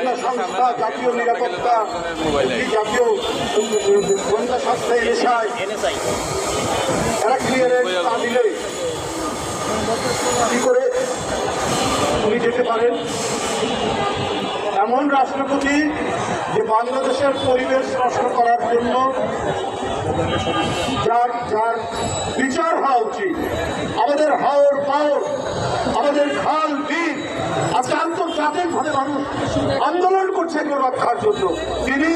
গোয়েন্দা সংস্থা জাতীয় নিরাপত্তা জাতীয় গোয়েন্দা সংস্থা এনএসআই। এরা ক্লিয়ারেন্স না দিলে কি করে উনি যেতে পারেন? এমন রাষ্ট্রপতি যে বাংলাদেশের পরিবেশ নষ্ট করার জন্য যার যার বিচার হওয়া উচিত আমাদের হাওর পাওর আমাদের খাল বিল আজকে আন্তর্জাতিকভাবে মানুষ আন্দোলন করছে রক্ষার জন্য। তিনি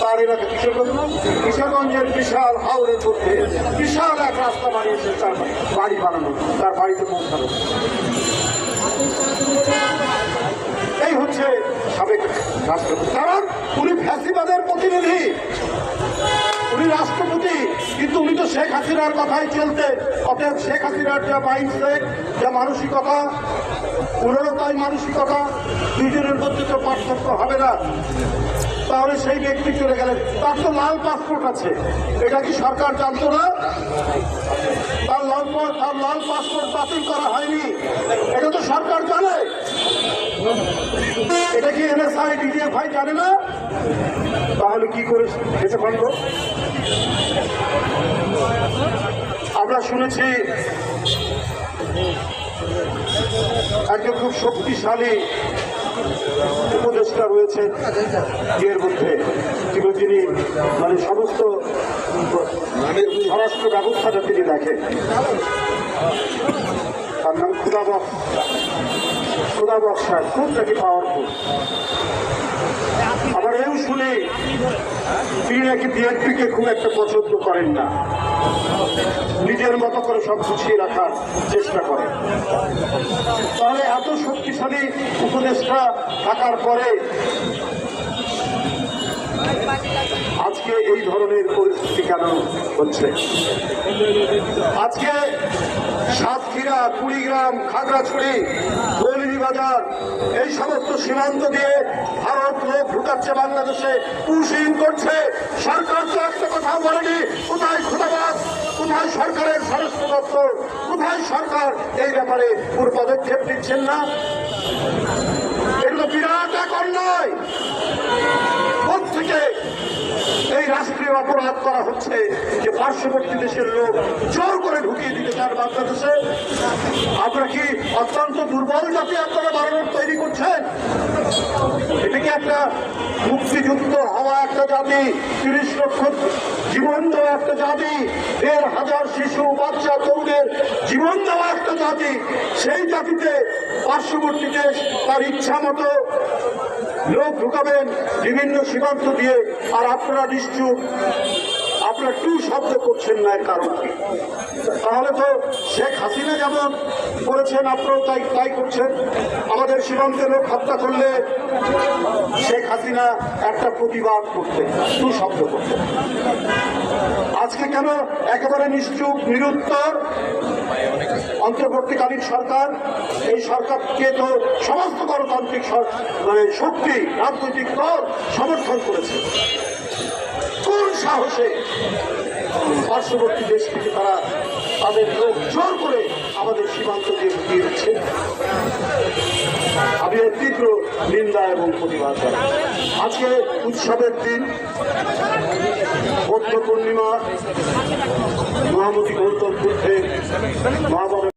তার এলাকা কিশোরগঞ্জ, কিশোরগঞ্জের বিশাল হাওড়ের মধ্যে বিশাল এক রাস্তা বানিয়েছে তার বাড়ি বানানো, তার বাড়িতে পৌঁছানো। এই হচ্ছে সাবেক রাষ্ট্রপতি। কারণ উনি ফ্যাসিবাদের প্রতিনিধি। উনি রাষ্ট্রপতি, কিন্তু উনি তো শেখ হাসিনার কথাই চলতে অতএব শেখ হাসিনার যা মাইন্ডসেট যা মানসিকতা ওনারও তাই মানসিকতা দুজনের মধ্যে তো পার্থক্য হবে না। তাহলে সেই ব্যক্তি চলে গেলেন। তার তো লাল পাসপোর্ট আছে। এটা কি সরকার জানতো না? তার লাল তার লাল পাসপোর্ট বাতিল করা হয়নি। এটা তো সরকার জানে। এটা কি এনএসআই ডিজিএফআই জানে না? তাহলে কি করে যেতে পারল আমরা শুনেছি একজন খুব শক্তিশালী উপদেষ্টা রয়েছে এর মধ্যে। কিন্তু তিনি মানে সমস্ত স্বরাষ্ট্র ব্যবস্থাটা তিনি দেখেন। তার নাম খুদাবক খুব নাকি পাওয়ারফুল আবার এও শুনে, তিনি নাকি বিএনপিকে খুব একটা পছন্দ করেন না। নিজের মতো করে সব গুছিয়ে রাখার চেষ্টা করেন তাহলে এত শক্তিশালী উপদেষ্টা থাকার পরে আজকে এই ধরনের পরিস্থিতি কেন হচ্ছে? আজকে সাতক্ষীরা, কুড়িগ্রাম, খাগড়াছড়ি দৌলিনী এই সমস্ত সীমান্ত দিয়ে ভারত লোক ঢুকাচ্ছে বাংলাদেশে, পুশিং করছে। সরকার তো একটা কথা বলেনি, কোথায় খুদাবাদ কোথায় সরকারের স্বরাষ্ট্র দপ্তর, কোথায় সরকার? এই ব্যাপারে কোন পদক্ষেপ নিচ্ছেন না। অপরাধ করা হচ্ছে যে পার্শ্ববর্তী দেশের লোক জোর করে ঢুকিয়ে দিতে চান বাংলাদেশে। আপনারা কি অত্যন্ত দুর্বল জাতি আপনারা বাড়ানোর তৈরি করছেন? এটা কি একটা মুক্তিযুক্ত হওয়া একটা জাতি, তিরিশ লক্ষ জীবন দেওয়া একটা জাতি, দেড় হাজার শিশু, বাচ্চা, তরুণের জীবন দেওয়া একটা জাতি? সেই জাতিতে পার্শ্ববর্তী দেশ তার ইচ্ছা মতো লোক ঢুকাবেন, বিভিন্ন সীমান্ত দিয়ে, আর আপনারা নিশ্চুপ। আপনারা টু শব্দ করছেন না এর কারণ কি? তাহলে তো শেখ হাসিনা যেমন করেছেন আপনারাও তাই তাই করছেন। আমাদের সীমান্তে লোক হত্যা করলে শেখ হাসিনা একটা প্রতিবাদ করতেন, টু শব্দ করতেন। আজকে কেন? একেবারে নিশ্চুপ, নিরুত্তর, অন্তর্বর্তীকালীন সরকার। এই সরকারকে তো সমস্ত গণতান্ত্রিক মানে শক্তি, রাজনৈতিক দল সমর্থন করেছে। কোন সাহসে পার্শ্ববর্তী দেশ থেকে তারা তাদের লোক জোর করে আমাদের সীমান্ত দিয়ে ঢুকিয়ে দিচ্ছে? আমি এর তীব্র নিন্দা এবং প্রতিবাদ আজকে উৎসবের দিন। মহামতি গৌতম বুদ্ধের মহাবাবা